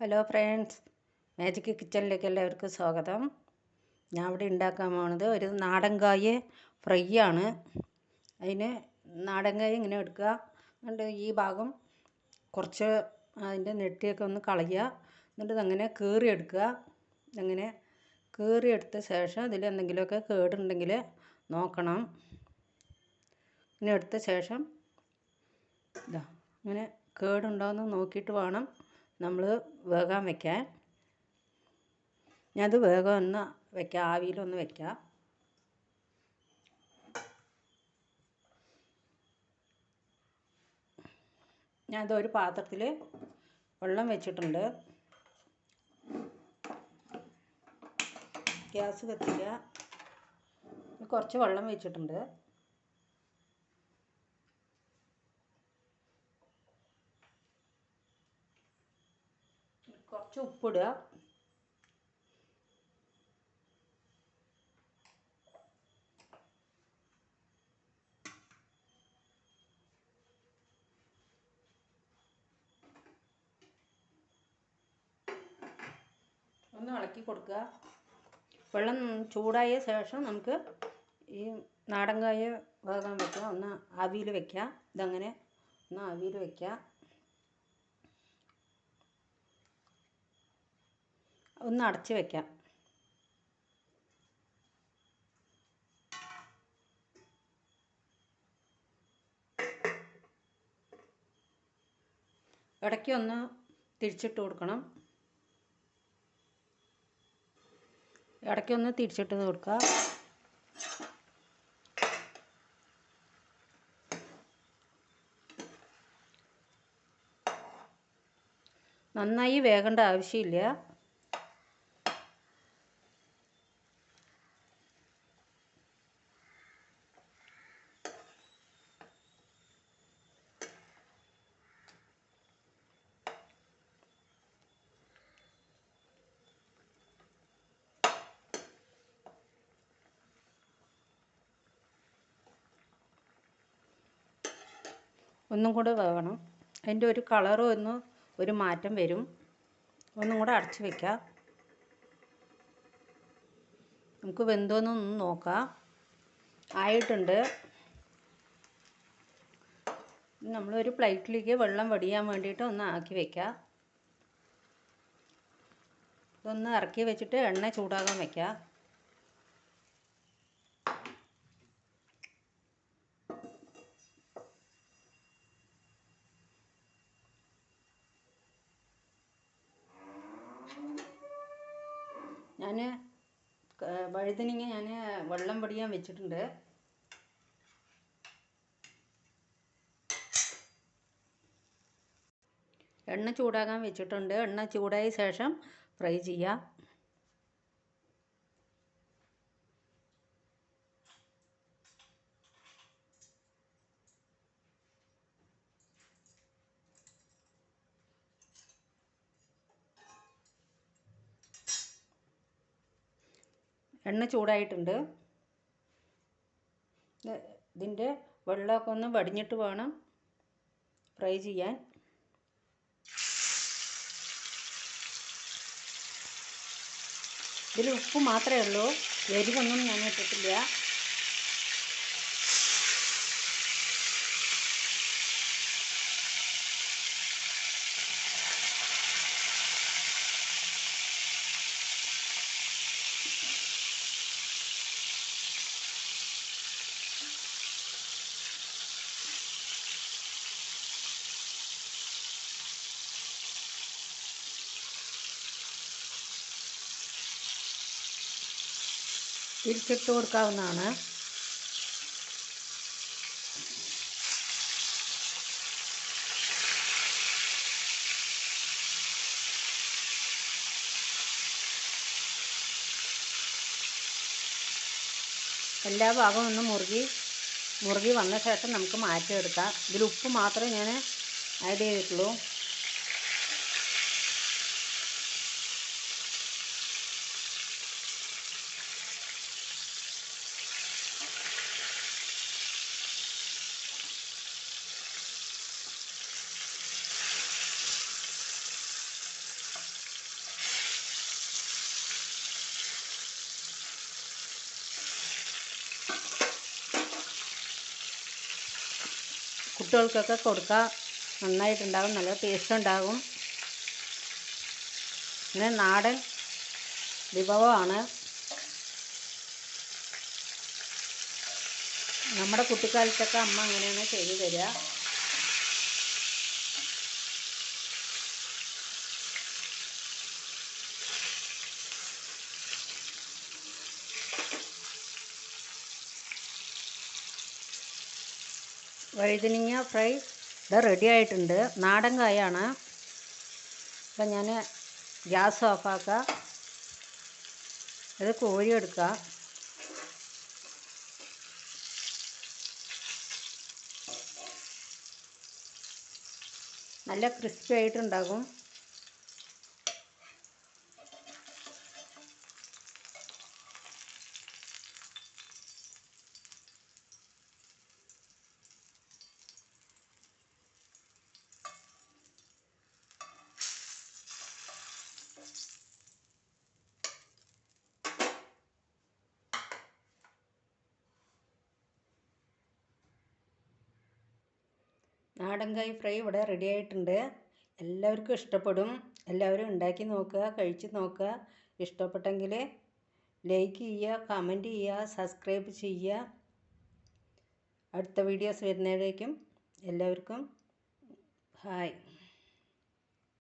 Hello friends. Magic കിച്ചണിലേക്ക് എല്ലാവർക്കും സ്വാഗതം. ഞാൻ ഇവിടെ ഉണ്ടാക്കാൻ പോണത് ഒരു നാടൻകായ ഫ്രൈ ആണ് അതിന് നാടൻകായ ഇങ്ങനെ എടുക്കുക. എന്നിട്ട് ഈ ഭാഗം കുറച്ച് അതിന്റെ നെട്ടിയൊക്കെ ഒന്ന് കളയുക. എന്നിട്ട് അങ്ങനെ കീറി എടുക്കുക അങ്ങനെ കീറി എടുത്ത ശേഷം അതിൽ എന്തെങ്കിലുമൊക്കെ കേടുണ്ടെങ്കിൽ നോക്കണം. ഇങ്ങനെ എടുത്ത ശേഷം ഇതാ അങ്ങനെ ഇങ്ങനെ കേടുണ്ടോയെന്ന് നോക്കിയിട്ട് വേണം. നമ്മൾ വേകാൻ വെക്കാൻ. ഞാനത് വേഗം ഒന്ന് വെക്കാം ആവിയിലൊന്ന് വെക്കാം. ഞാനത് ഒരു പാത്രത്തിൽ വെള്ളം വെച്ചിട്ടുണ്ട്. ഗ്യാസ് കത്തിക്കുക. കുറച്ച് വെള്ളം വെച്ചിട്ടുണ്ട്. കുറച്ച് ഉപ്പിടുക. ഒന്ന് ഇളക്കി കൊടുക്കുക. വെള്ളം ചൂടായ ശേഷം നമുക്ക് ഈ നാടൻ കായ വേകാൻ വെക്കുക. ഒന്ന് ആവിയിൽ വെക്കുക. ഇതങ്ങനെ ഒന്ന് ആവിയിൽ വെക്കുക. ഒന്ന് അടച്ച് വെക്കാം. ഇടയ്ക്ക് ഒന്ന് തിരിച്ചിട്ട് കൊടുക്കണം. ഇടയ്ക്കൊന്ന് തിരിച്ചിട്ട് കൊടുക്കുക. നന്നായി വേകേണ്ട ആവശ്യമില്ല. ഒന്നും കൂടെ വേകണം അതിന്റെ ഒരു കളറും ഒന്ന് ഒരു മാറ്റം വരും. ഒന്നും കൂടെ അടച്ചു വെക്കാം. നമുക്ക് വെന്തോന്നൊന്ന് നോക്കാം. ആയിട്ടുണ്ട്. നമ്മളൊരു പ്ലേറ്റിലേക്ക് വെള്ളം വടിയാൻ വേണ്ടിയിട്ട് ഒന്ന് ആക്കി വെക്കാം. ഇതൊന്ന് ഇറക്കി വെച്ചിട്ട് എണ്ണ ചൂടാകാൻ വെക്കാം. ഞാൻ വഴുതനങ്ങ ഞാൻ വെള്ളം പൊടിയാൻ വെച്ചിട്ടുണ്ട്. എണ്ണ ചൂടാകാൻ വെച്ചിട്ടുണ്ട്. എണ്ണ ചൂടായ ശേഷം ഫ്രൈ ചെയ്യാം. എണ്ണ ചൂടായിട്ടുണ്ട്. ഇതിന്റെ വെള്ളമൊക്കെ ഒന്ന് വടിഞ്ഞിട്ട് വേണം ഫ്രൈ ചെയ്യാൻ. ഇതിൽ ഉപ്പ് മാത്രമേ ഉള്ളൂ. എരിവൊന്നും ഞാൻ ഇട്ടിട്ടില്ല. തിരിച്ചിട്ട് കൊടുക്കാവുന്നതാണ്. എല്ലാ ഭാഗവും ഒന്ന് മുറുകി മുറുകി വന്ന ശേഷം നമുക്ക് മാറ്റിയെടുക്കാം. ഇതിൽ ഉപ്പ് മാത്രമേ ഞാൻ ആഡ് ചെയ്തിട്ടുള്ളൂ. കുട്ടികൾക്കൊക്കെ കൊടുക്കുക നന്നായിട്ടുണ്ടാകും നല്ല ടേസ്റ്റ് ഉണ്ടാകും. പിന്നെ നാടൻ വിഭവമാണ്. നമ്മുടെ കുട്ടിക്കാലത്തൊക്കെ അമ്മ അങ്ങനെയാണ് ചെയ്തു തരിക. വഴുതനങ്ങ ഫ്രൈ. ഇത് റെഡി ആയിട്ടുണ്ട്. നാടൻ കായാണ്. അപ്പം ഞാൻ ഗ്യാസ് ഓഫാക്കുക ഇത് കോരി എടുക്കുക നല്ല ക്രിസ്പി ആയിട്ടുണ്ടാകും. നാടൻകായ് ഫ്രൈ ഇവിടെ റെഡി ആയിട്ടുണ്ട്. എല്ലാവർക്കും ഇഷ്ടപ്പെടും. എല്ലാവരും ഉണ്ടാക്കി നോക്കുക കഴിച്ച് നോക്കുക. ഇഷ്ടപ്പെട്ടെങ്കിൽ ലൈക്ക് ചെയ്യുക കമന്റ് ചെയ്യുക സബ്സ്ക്രൈബ് ചെയ്യുക. അടുത്ത വീഡിയോസ് വരുന്നതിലേക്കും എല്ലാവർക്കും ഹായ്